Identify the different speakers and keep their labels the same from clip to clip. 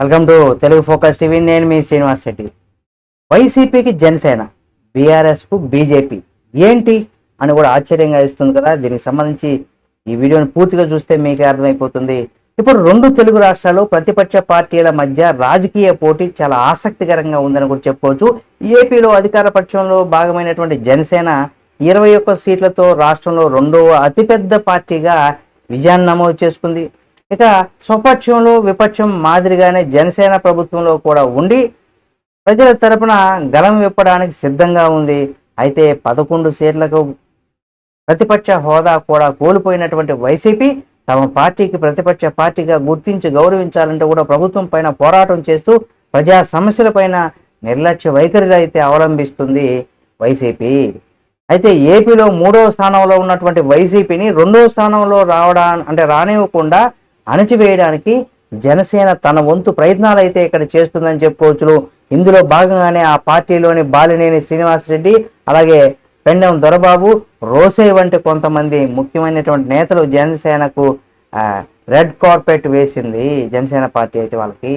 Speaker 1: Welcome to Telugu focus TV. నేను మీ శ్రీనివాస్ రెడ్డి. వైసీపీకి జనసేన బీఆర్ఎస్కు బీజేపీ ఏంటి అని కూడా ఆశ్చర్యంగా ఇస్తుంది కదా? దీనికి సంబంధించి ఈ వీడియోని పూర్తిగా చూస్తే మీకే అర్థమైపోతుంది. ఇప్పుడు రెండు తెలుగు రాష్ట్రాలు ప్రతిపక్ష పార్టీల మధ్య రాజకీయ పోటీ చాలా ఆసక్తికరంగా ఉందని కూడా చెప్పుకోవచ్చు. ఏపీలో అధికార పక్షంలో భాగమైనటువంటి జనసేన ఇరవై ఒక్క సీట్లతో రాష్ట్రంలో రెండవ అతిపెద్ద పార్టీగా విజయాన్ని నమోదు చేసుకుంది. ఇక స్వపక్షంలో విపక్షం మాదిరిగానే జనసేన ప్రభుత్వంలో కూడా ఉండి ప్రజల తరపున గలం విప్పడానికి సిద్ధంగా ఉంది. అయితే పదకొండు సీట్లకు ప్రతిపక్ష హోదా కూడా కోల్పోయినటువంటి వైసీపీ తమ పార్టీకి ప్రతిపక్ష పార్టీగా గుర్తించి గౌరవించాలంటే కూడా ప్రభుత్వం పైన పోరాటం చేస్తూ ప్రజా సమస్యలపైన నిర్లక్ష్య వైఖరిగా అయితే అవలంబిస్తుంది వైసీపీ. అయితే ఏపీలో మూడవ స్థానంలో ఉన్నటువంటి వైసీపీని రెండవ స్థానంలో రావడా అంటే రానివ్వకుండా అణచివేయడానికి జనసేన తన వంతు ప్రయత్నాలు అయితే ఇక్కడ చేస్తుందని చెప్పుకోవచ్చు ఇందులో భాగంగానే ఆ పార్టీలోని బాలినేని శ్రీనివాసరెడ్డి అలాగే పెండం దొరబాబు రోసే వంటి కొంతమంది ముఖ్యమైనటువంటి నేతలు జనసేనకు రెడ్ కార్పెట్ వేసింది. జనసేన పార్టీ అయితే వాళ్ళకి.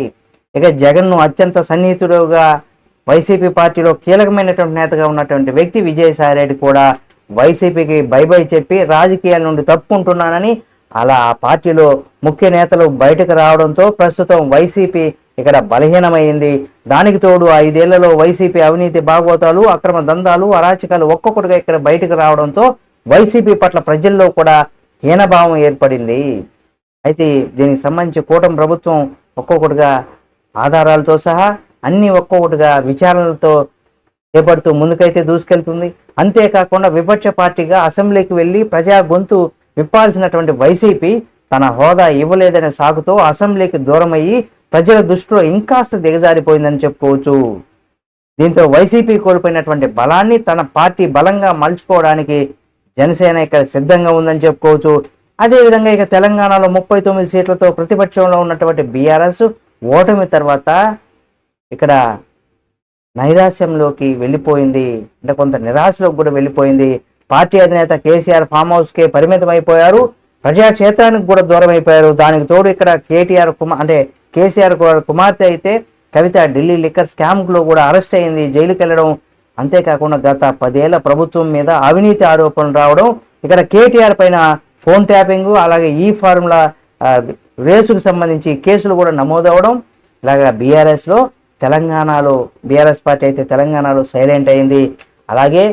Speaker 1: ఇక జగన్ను అత్యంత సన్నిహితుడుగా వైసీపీ పార్టీలో కీలకమైనటువంటి నేతగా ఉన్నటువంటి వ్యక్తి విజయసాయి రెడ్డి కూడా వైసీపీకి బై బై చెప్పి రాజకీయాల నుండి తప్పుకుంటున్నానని అలా ఆ పార్టీలో ముఖ్య నేతలు బయటకు రావడంతో ప్రస్తుతం వైసీపీ ఇక్కడ బలహీనమైంది. దానికి తోడు ఐదేళ్ళలో వైసీపీ అవినీతి బాగోతాలు అక్రమ దందాలు అరాచకాలు ఒక్కొక్కటిగా ఇక్కడ బయటకు రావడంతో వైసీపీ పట్ల ప్రజల్లో కూడా హీనభావం ఏర్పడింది. అయితే దీనికి సంబంధించి కూటమి ప్రభుత్వం ఒక్కొక్కటిగా ఆధారాలతో సహా అన్ని ఒక్కొక్కటిగా విచారణలతో చేపడుతూ ముందుకైతే దూసుకెళ్తుంది. అంతేకాకుండా విపక్ష పార్టీగా అసెంబ్లీకి వెళ్ళి ప్రజా గొంతు విప్పాల్సినటువంటి వైసీపీ తన హోదా ఇవ్వలేదనే సాగుతో అసెంబ్లీకి దూరమయ్యి ప్రజల దృష్టిలో ఇంకాస్త దిగజారిపోయిందని చెప్పుకోవచ్చు. దీంతో వైసీపీ కోల్పోయినటువంటి బలాన్ని తన పార్టీ బలంగా మలుచుకోవడానికి జనసేన ఇక్కడ సిద్ధంగా ఉందని చెప్పుకోవచ్చు. అదేవిధంగా ఇక తెలంగాణలో ముప్పై తొమ్మిది సీట్లతో ప్రతిపక్షంలో ఉన్నటువంటి బీఆర్ఎస్ ఓటమి తర్వాత ఇక్కడ నైరాశ్యంలోకి వెళ్ళిపోయింది. అంటే కొంత నిరాశలోకి కూడా వెళ్ళిపోయింది. పార్టీ అధినేత కేసీఆర్ ఫామ్ హౌస్ కే పరిమితం అయిపోయారు ప్రజాక్షేత్రానికి కూడా దూరం అయిపోయారు దానికి తోడు ఇక్కడ కేటీఆర్ కుమార్ అంటే కేసీఆర్ కుమార్తె అయితే కవిత ఢిల్లీ లిక్కర్ స్కామ్లో కూడా అరెస్ట్ అయింది. జైలుకి వెళ్ళడం అంతేకాకుండా గత పదేళ్ళ ప్రభుత్వం మీద అవినీతి ఆరోపణలు రావడం ఇక్కడ కేటీఆర్ పైన ఫోన్ ట్యాపింగ్ అలాగే ఈ ఫార్ములా రేసుకు సంబంధించి కేసులు కూడా నమోదవడం ఇలాగా బీఆర్ఎస్లో తెలంగాణలో బీఆర్ఎస్ పార్టీ అయితే తెలంగాణలో సైలెంట్ అయింది. అలాగే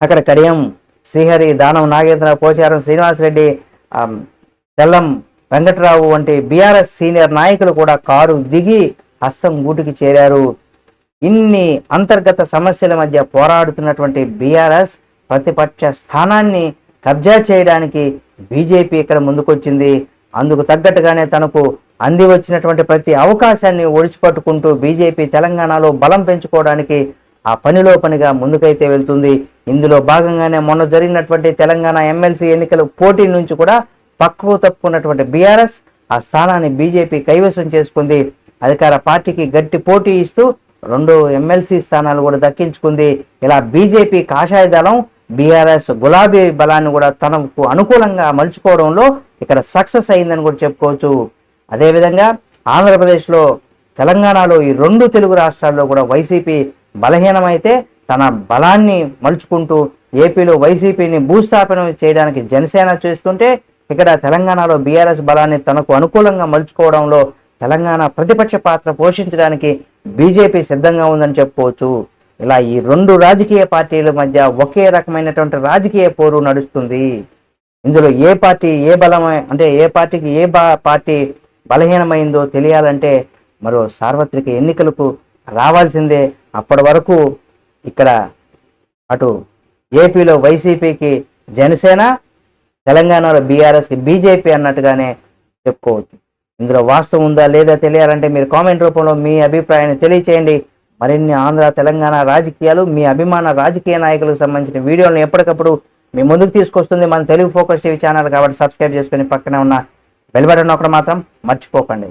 Speaker 1: అక్కడ కడియం శ్రీహరి దానం నాగేంద్ర పోచారం శ్రీనివాసరెడ్డి తెల్లం వెంకటరావు వంటి బీఆర్ఎస్ సీనియర్ నాయకులు కూడా కారు దిగి హస్తం గూటికి చేరారు. ఇన్ని అంతర్గత సమస్యల మధ్య పోరాడుతున్నటువంటి బీఆర్ఎస్ ప్రతిపక్ష స్థానాన్ని కబ్జా చేయడానికి బీజేపీ ఇక్కడ ముందుకొచ్చింది. అందుకు తగ్గట్టుగానే తనకు అంది వచ్చినటువంటి ప్రతి అవకాశాన్ని ఒడిచిపట్టుకుంటూ బీజేపీ తెలంగాణలో బలం పెంచుకోవడానికి ఆ పనిలో పనిగా ముందుకైతే వెళ్తుంది. ఇందులో భాగంగానే మొన్న జరిగినటువంటి తెలంగాణ ఎమ్మెల్సీ ఎన్నికల పోటీ నుంచి కూడా పక్కకు తప్పుకున్నటువంటి బీఆర్ఎస్ ఆ స్థానాన్ని బీజేపీ కైవసం చేసుకుంది. అధికార పార్టీకి గట్టి పోటీ ఇస్తూ రెండు ఎమ్మెల్సీ స్థానాలు కూడా దక్కించుకుంది. ఇలా బీజేపీ కాషాయ దళం బీఆర్ఎస్ గులాబీ బలాన్ని కూడా తనకు అనుకూలంగా మలుచుకోవడంలో ఇక్కడ సక్సెస్ అయిందని కూడా చెప్పుకోవచ్చు. అదేవిధంగా ఆంధ్రప్రదేశ్లో తెలంగాణలో ఈ రెండు తెలుగు రాష్ట్రాల్లో కూడా వైసీపీ బలహీనమైతే తన బలాన్ని మలుచుకుంటూ ఏపీలో వైసీపీని భూస్థాపనం చేయడానికి జనసేన చేస్తుంటే ఇక్కడ తెలంగాణలో బీఆర్ఎస్ బలాన్ని తనకు అనుకూలంగా మలుచుకోవడంలో తెలంగాణ ప్రతిపక్ష పాత్ర పోషించడానికి బీజేపీ సిద్ధంగా ఉందని చెప్పుకోవచ్చు. ఇలా ఈ రెండు రాజకీయ పార్టీల మధ్య ఒకే రకమైనటువంటి రాజకీయ పోరు నడుస్తుంది. ఇందులో ఏ పార్టీ ఏ బలమై అంటే ఏ పార్టీకి ఏ బా పార్టీ బలహీనమైందో తెలియాలంటే మరో సార్వత్రిక ఎన్నికలకు రావాల్సిందే అప్పటి వరకు ఇక్కడ అటు ఏపీలో వైసీపీకి జనసేన తెలంగాణలో బీఆర్ఎస్కి బీజేపీ అన్నట్టుగానే చెప్పుకోవచ్చు. ఇందులో వాస్తవం ఉందా లేదా తెలియాలంటే మీరు కామెంట్ రూపంలో మీ అభిప్రాయాన్ని తెలియచేయండి. మరిన్ని ఆంధ్ర తెలంగాణ రాజకీయాలు మీ అభిమాన రాజకీయ నాయకులకు సంబంధించిన వీడియోలను ఎప్పటికప్పుడు మీ ముందుకు తీసుకొస్తుంది మన తెలుగు ఫోకస్ టీవీ ఛానల్ కాబట్టి సబ్స్క్రైబ్ చేసుకొని పక్కనే ఉన్న బెల్ బటన్ ఒకటి మాత్రం మర్చిపోకండి.